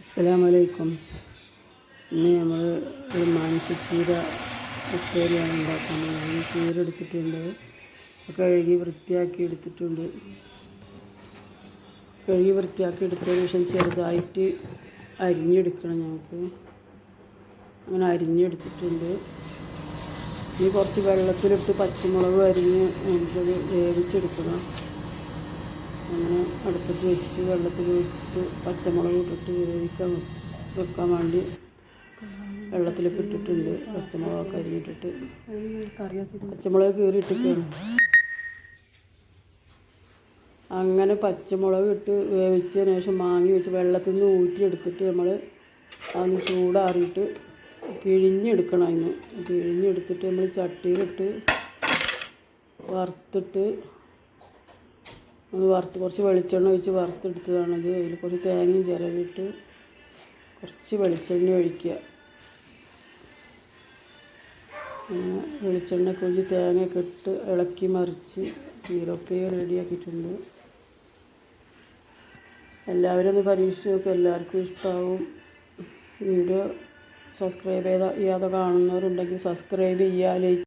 അസ്സലാമു വലൈക്കും ഇന്ന് നമ്മൾ ഒരു മാനസികീര ഉപ്പേരിയാണ് ഉണ്ടാക്കുന്നത്. അതിന് ചീര എടുത്തിട്ടുണ്ട് കഴുകി വൃത്തിയാക്കി എടുത്തിട്ടുണ്ട്. കഴുകി വൃത്തിയാക്കി എടുത്തതിന് ശേഷം ചെറുതായിട്ട് അരിഞ്ഞെടുക്കണം ഞങ്ങൾക്ക്. അങ്ങനെ അരിഞ്ഞെടുത്തിട്ടുണ്ട്. ഇനി കുറച്ച് വെള്ളത്തിലിട്ട് പച്ചമുളക് അരിഞ്ഞ് നമുക്കത് വേവിച്ചെടുക്കണം. അങ്ങനെ അടുപ്പത്ത് വെച്ചിട്ട് വെള്ളത്തിൽ വെച്ചിട്ട് പച്ചമുളക് ഇട്ടിട്ട് വേവിക്കാൻ വെക്കാൻ വേണ്ടി വെള്ളത്തിലൊക്കെ ഇട്ടിട്ടുണ്ട്. പച്ചമുളകൊക്കെ അരിഞ്ഞിട്ടിട്ട്. പച്ചമുളക് കീറിയിട്ടിട്ടാണ് അങ്ങനെ പച്ചമുളക് ഇട്ട് വേവിച്ചതിന് ശേഷം മാങ്ങി വെച്ച് വെള്ളത്തിൽ നിന്ന് ഊറ്റിയെടുത്തിട്ട് നമ്മൾ അതൊന്ന് ചൂടാറിയിട്ട് പിഴിഞ്ഞെടുക്കണം അതിന്. പിഴിഞ്ഞെടുത്തിട്ട് നമ്മൾ ചട്ടിയിലിട്ട് വറുത്തിട്ട് ഒന്ന് വറുത്ത് കുറച്ച് വെളിച്ചെണ്ണ ഒഴിച്ച് വറുത്തെടുത്തതാണത് അതിൽ കുറച്ച് തേങ്ങയും ചിരവിട്ട് കുറച്ച് വെളിച്ചെണ്ണ ഒഴിക്കുക. അങ്ങനെ വെളിച്ചെണ്ണയൊക്കെ ഒഴിച്ച് തേങ്ങയൊക്കെ ഇട്ട് ഇളക്കി മറിച്ച് ചീരൊക്കെ റെഡിയാക്കിയിട്ടുണ്ട് എല്ലാവരും ഒന്ന് പരീക്ഷിച്ച് നോക്കുക എല്ലാവർക്കും ഇഷ്ടമാവും വീഡിയോ സബ്സ്ക്രൈബ് ചെയ്ത ചെയ്യാതെ കാണുന്നവരുണ്ടെങ്കിൽ സബ്സ്ക്രൈബ് ലൈക്ക്